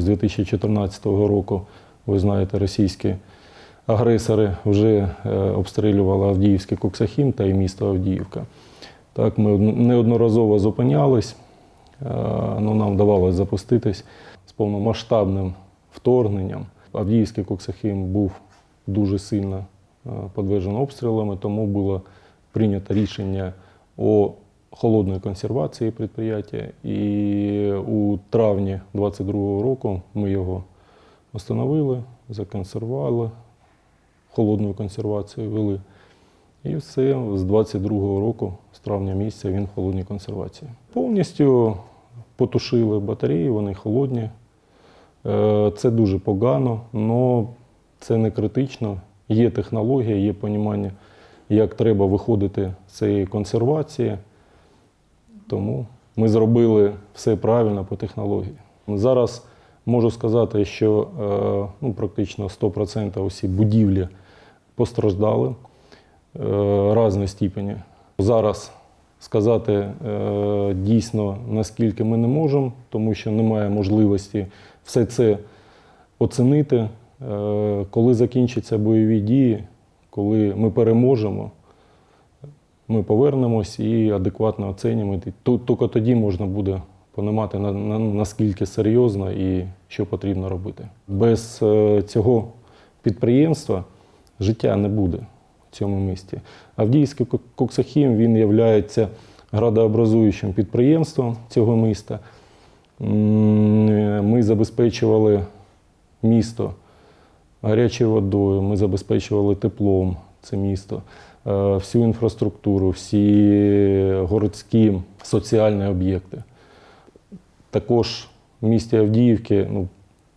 з 2014 року, ви знаєте, російські агресори вже е, обстрілювали Авдіївський Коксахім та і місто Авдіївка. Так, ми неодноразово зупинялись, е, ну, нам вдавалося запуститись з повномасштабним вторгненням. Авдіївський Коксахім був дуже сильно е, обстрілами, тому було прийнято рішення о холодної консервації підприємства. І у травні 2022 року ми його встановили, законсервували, холодну консервацію вели. І все з 22-го року, з травня місяця, він в холодній консервації. Повністю потушили батареї, вони холодні. Е, Це дуже погано, але це не критично. Є технологія, є розуміння, як треба виходити з цієї консервації. Тому ми зробили все правильно по технології. Зараз можу сказати, що е, ну, практично 100% усі будівлі постраждали е, різної степені. Зараз сказати е, дійсно наскільки ми не можемо, тому що немає можливості все це оцінити. Коли закінчаться бойові дії, коли ми переможемо, ми повернемось і адекватно оцінюємо. Тільки тоді можна буде на- наскільки серйозно і що потрібно робити. Без е, цього підприємства життя не буде в цьому місті. Авдіївський кок- коксохім він є градообразуючим підприємством цього міста. Ми забезпечували місто гарячою водою, ми забезпечували теплом це місто, всю інфраструктуру, всі городські соціальні об'єкти. Також в місті Авдіївки ну,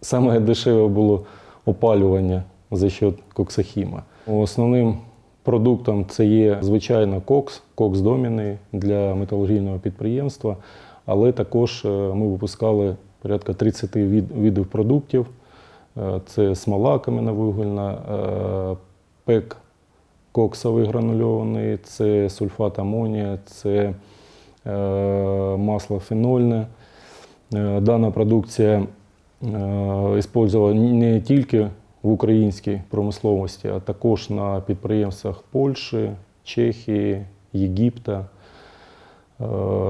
саме дешеве було опалювання за счет коксахіма. Основним продуктом це є звичайно кокс, кокс доміни для металургійного підприємства, але також е, ми випускали порядка 30 від, видів продуктів. Е, Це смола кам'яновугільна, е, пек коксовий гранульований, це сульфат амонія, це е, масло фенольне. Е, Дана продукція використовувала не тільки в українській промисловості, а також на підприємствах Польщі, Чехії, Єгипта. Е,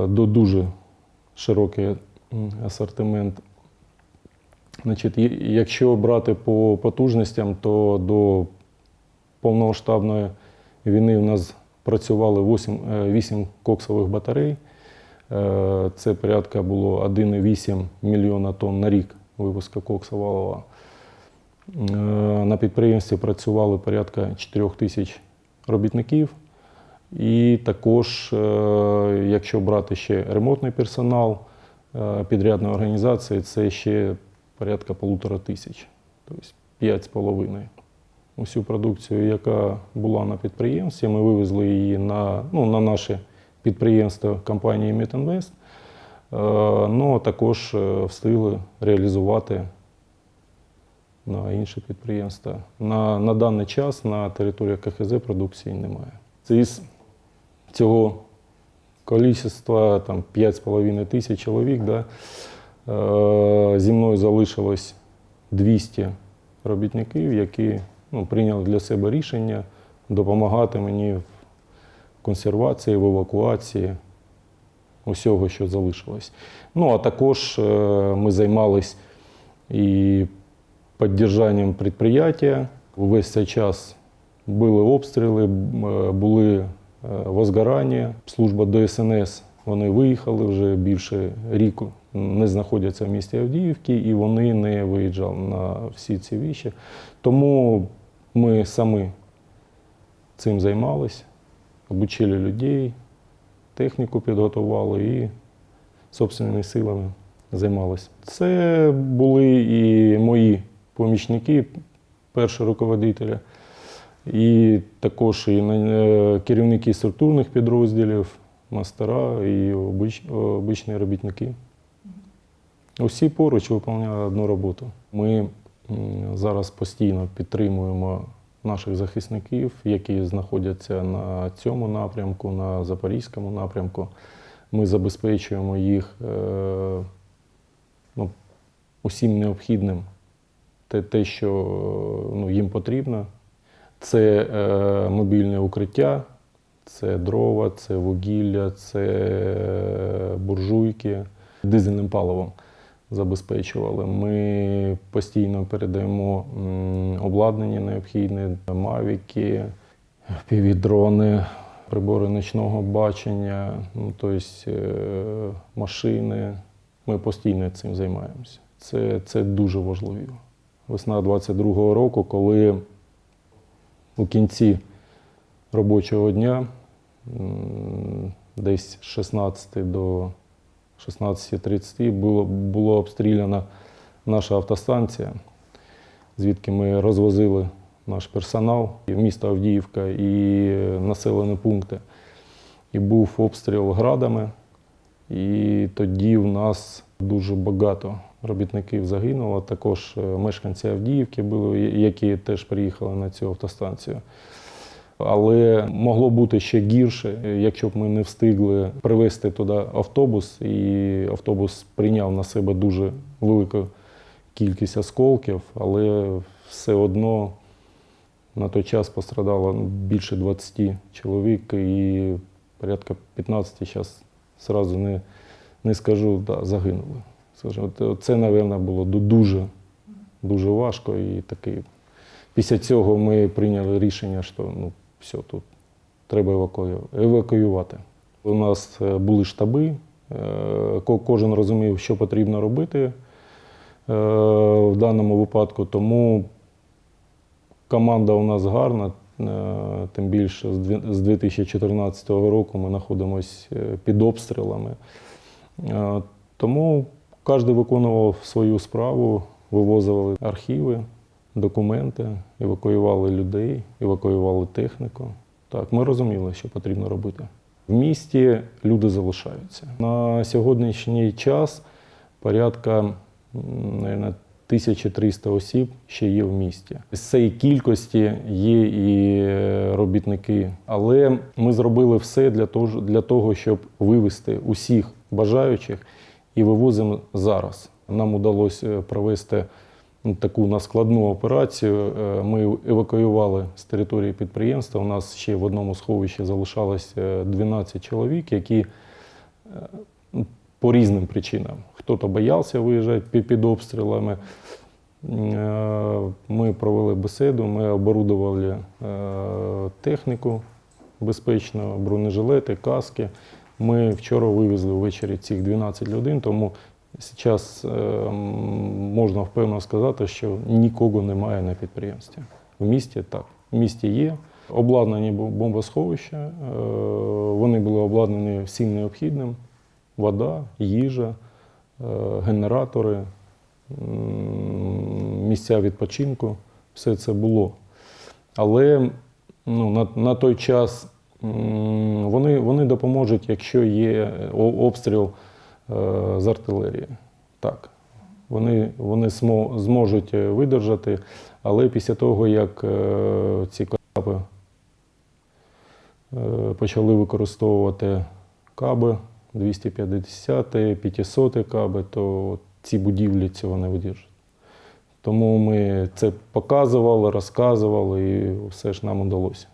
До дуже широкий асортимент. Значить, якщо брати по потужностям, то до повномасштабної війни у нас працювали 8, 8 коксових батарей. Е, Це порядка було 1,8 мільйона тонн на рік випуску кокса валова. Е, На підприємстві працювали порядка 4 тисяч робітників. І також, е, якщо брати ще ремонтний персонал е, підрядної організації, це ще порядка полутора тисяч, тобто 5,5. Усю продукцію, яка була на підприємстві, ми вивезли її на, ну, на наше підприємство компанії Мітінвест. Е, Ну, а також е, встигли реалізувати на інші підприємства. На, на даний час на території КХЗ продукції немає. Це із цього кількості там 5,5 тисяч чоловік. Да, е, зі мною залишилось 200 робітників, які ну, прийняли для себе рішення допомагати мені в консервації, в евакуації усього, що залишилось. Ну, а також е, ми займалися і підтриманням підприємства. Увесь цей час були обстріли, е, були е, возгорання. Служба ДСНС вони виїхали вже більше ріку, не знаходяться в місті Авдіївки, і вони не виїжджали на всі ці віші. Тому ми самі цим займалися, обучили людей, техніку підготували і собственними силами займалися. Це були і мої помічники, перші руководителі, і також і е, керівники структурних підрозділів, мастера і обич, обичні робітники. Усі поруч виконували одну роботу. Ми зараз постійно підтримуємо наших захисників, які знаходяться на цьому напрямку, на Запорізькому напрямку. Ми забезпечуємо їх е, ну, усім необхідним те, те що ну, їм потрібно. Це е, мобільне укриття, це дрова, це вугілля, це е, буржуйки. Дизельним паливом забезпечували. Ми постійно передаємо обладнання необхідне, мавіки, півдрони, прибори ночного бачення, ну, тобто машини. Ми постійно цим займаємося. Це, це дуже важливо. Весна 22-го року, коли у кінці робочого дня, десь з 16 до 16.30 було, було обстріляна наша автостанція, звідки ми розвозили наш персонал, місто Авдіївка і населені пункти. І був обстріл градами. І тоді в нас дуже багато робітників загинуло. Також е, мешканці Авдіївки були, які теж приїхали на цю автостанцію. Але могло бути ще гірше, якщо б ми не встигли привезти туди автобус, і автобус прийняв на себе дуже велику кількість осколків, але все одно на той час пострадало ну, більше 20 чоловік і порядка 15 зараз зразу не, не скажу, да, загинули. Це, напевно, було дуже, дуже важко. І такий. Після цього ми прийняли рішення, що ну, все, тут треба евакую- евакуювати. У нас е, були штаби, е, кожен розумів, що потрібно робити е, в даному випадку, тому команда у нас гарна. Тим більше з 2014 року ми знаходимося під обстрілами. Тому кожен виконував свою справу, вивозили архіви, документи, евакуювали людей, евакуювали техніку. Так, ми розуміли, що потрібно робити. В місті люди залишаються. На сьогоднішній час порядка, м, 1300 осіб ще є в місті. З цієї кількості є і е, робітники. Але ми зробили все для того, щоб вивезти усіх бажаючих і вивозимо зараз. Нам вдалося провести ну, таку наскладну операцію. Е, Ми евакуювали з території підприємства. У нас ще в одному сховищі залишалось е, 12 чоловік, які е, по різним причинам. Хто-то боявся виїжджати під обстрілами. Е, Ми провели бесіду, ми оборудували е, техніку безпечно, бронежилети, каски. Ми вчора вивезли ввечері цих 12 людей, тому зараз можна впевнено сказати, що нікого немає на підприємстві. В місті так. В місті є обладнані бомбосховища, е, вони були обладнані всім необхідним: вода, їжа, е, генератори, місця відпочинку. Все це було. Але ну, на, на той час вони, вони допоможуть, якщо є обстріл е, з артилерії. Так. Вони, вони зможуть е, видержати, але після того, як е, ці капи е, почали використовувати каби 250, 500 каби, то ці будівлі цього не видержать. Тому ми це показували, розказували, і все ж нам вдалося.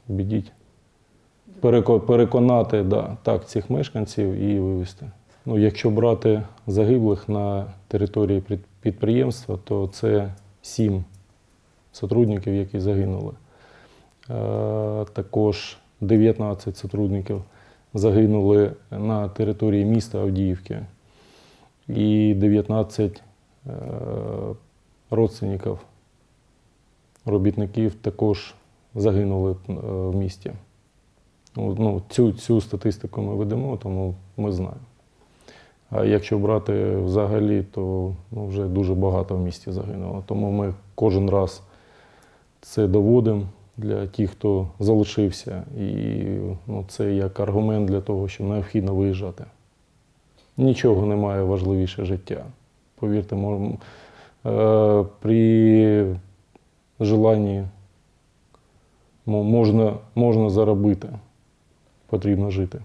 Переко- Переконати да, так, цих мешканців і вивезти. Ну, якщо брати загиблих на території підприємства, то це сім сотрудників, які загинули. Е, Також 19 сотрудників загинули на території міста Авдіївки. І 19 е, родственників, робітників також загинули е, в місті. Ну, Ну, цю, цю статистику ми ведемо, тому ми знаємо. А якщо брати взагалі, то ну, вже дуже багато в місті загинуло. Тому ми кожен раз це доводимо для тих, хто залишився. І ну, це як аргумент для того, що необхідно виїжджати. Нічого немає важливіше життя. Повірте, мож- е, при желанні можна, можна заробити, потрібно жити.